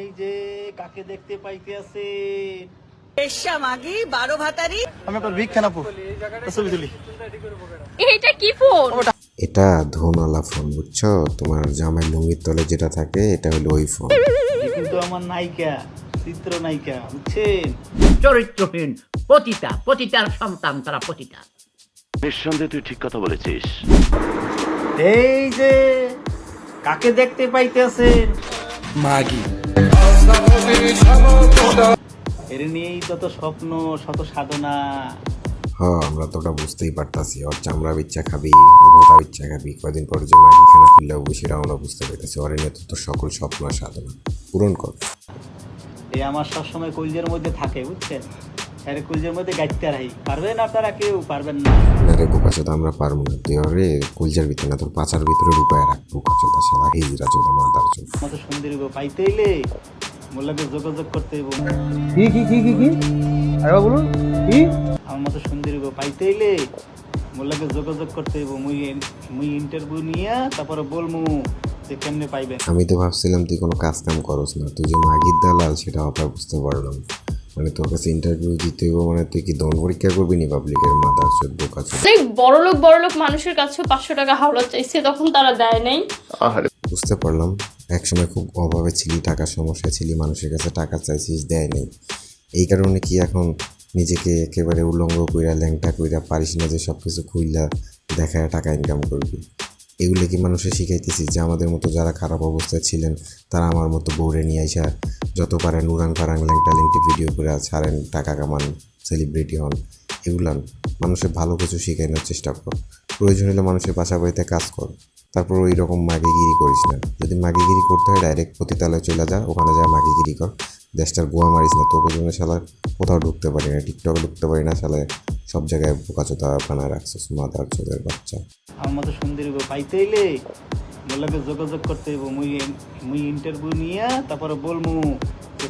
এই যে কাকে দেখতে পাইতে আছে? মাগি বারো ভাতারি। আমি আপনার ভিক্ষা নাপু ছবি তুলি। এইটা কি ফোন? এটা ধোনওয়ালা ফোন বুঝছ? তোমার জামাই লুঙ্গির তলে যেটা থাকে এটা হলো ওই ফোন। কিন্তু আমার নায়িকা চিত্র নায়িকা বুঝছেন? চরিত্রহীন পতিতা পতিতার সন্তান তারা পতিতা। নিঃসন্দেহে তুই ঠিক কথা বলেছিস। এই যে কাকে দেখতে পাইতে আছেন মাগি। এর নিয়েই যত স্বপ্ন শত সাধনা। হ আমরা তো ওটা বুঝতেই পারতাছি। ওর চামড়া বিচ্ছা খাবি ভোতা বিচ্ছা খাবি। পরে যে খানা খুললে হবে সেটা আমরা বুঝতে পেরেছি ওর নিয়ে তো সকল স্বপ্ন আর সাধনা। পূরণ কর। এ আমার সবসময় কুলজের মধ্যে থাকে বুঝছেন? আরে কুলজের মধ্যে গাইতে রাহি পারবেন আপনারা কেউ? পারবেন না। না রে বোকা আমরা পারব না। তুই ওরে কুলজার ভিতরে না তোর পাচার ভিতরে ঢুকায় রাখ বোকা মতো সুন্দরী গো পাইতে এলে মোল্লাকে যোগাযোগ করতে হইব। কি কি কি কি কি? আরে বলুন কি? আমার মতো সুন্দরী গো পাইতে এলে মোল্লাকে যোগাযোগ করতে হইব। মুই মুই ইন্টারভিউ নিয়ে তারপরে বলমু যে কেমনে পাইবেন। আমি তো ভাবছিলাম তুই কোনো কাজ কাম করস না। তুই যে মাগির দালাল সেটা হঠাৎ বুঝতে পারলাম। মানে তোর কাছে ইন্টারভিউ দিতে হইব মানে তুই কি দন পরীক্ষা করবি নি পাবলিকের মাদার চোদ বোকা চোদ অনেক বড়লোক বড়লোক মানুষের কাছে পাঁচশো টাকা হাওলা চাইছে তখন তারা দেয় নাই। বুঝতে পারলাম। একসময় খুব অভাবে ছিলি, টাকার সমস্যা ছিলি, মানুষের কাছে টাকা চাইছিস, দেয় নেই। এই কারণে কি এখন নিজেকে একেবারে উলঙ্গ কইরা, ল্যাংটা কইরা, পারিস না যে সব কিছু খুইলা দেখায় টাকা ইনকাম করবি? এগুলো কি মানুষে শিখাইতেছিস যে আমাদের মতো যারা খারাপ অবস্থায় ছিলেন, তারা আমার মতো বউরে নিয়ে আইসা যত পারেন উড়াং ফারাং ল্যাংটা ল্যাংটি ভিডিও করে ছাড়েন টাকা কামান সেলিব্রিটি হন? এগুলান মানুষের ভালো কিছু শেখানোর চেষ্টা কর। প্রয়োজন হলে মানুষের বাড়িতে কাজ কর। তারপর ওই রকম মাগিগিরি করিস না। যদি মাগিগিরি করতে হয় ডাইরেক্ট পতিতালয়ে চলে যা ওখানে যা মাগিগিরি কর। দেশটার গোয়া মারিস না তোকে জন্য শালা কোথাও ঢুকতে পারি না টিকটকে ঢুকতে পারি না শালা সব জায়গায় বোকাচোদা বানায় রাখছিস মাদার চোদের বাচ্চা। আমার মতো সুন্দরী পাইতে এলে মোল্লাকে যোগাযোগ করতে হইব মুই মুই ইন্টারভিউ নিয়ে তারপরে বলমু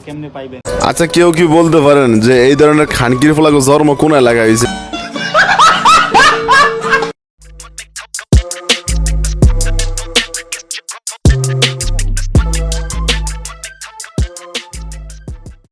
কেমনে পাইবেন। আচ্ছা কেউ কি বলতে পারেন যে এই ধরনের খানকির ফলাকে জন্ম কোন এলাকায় হয়েছে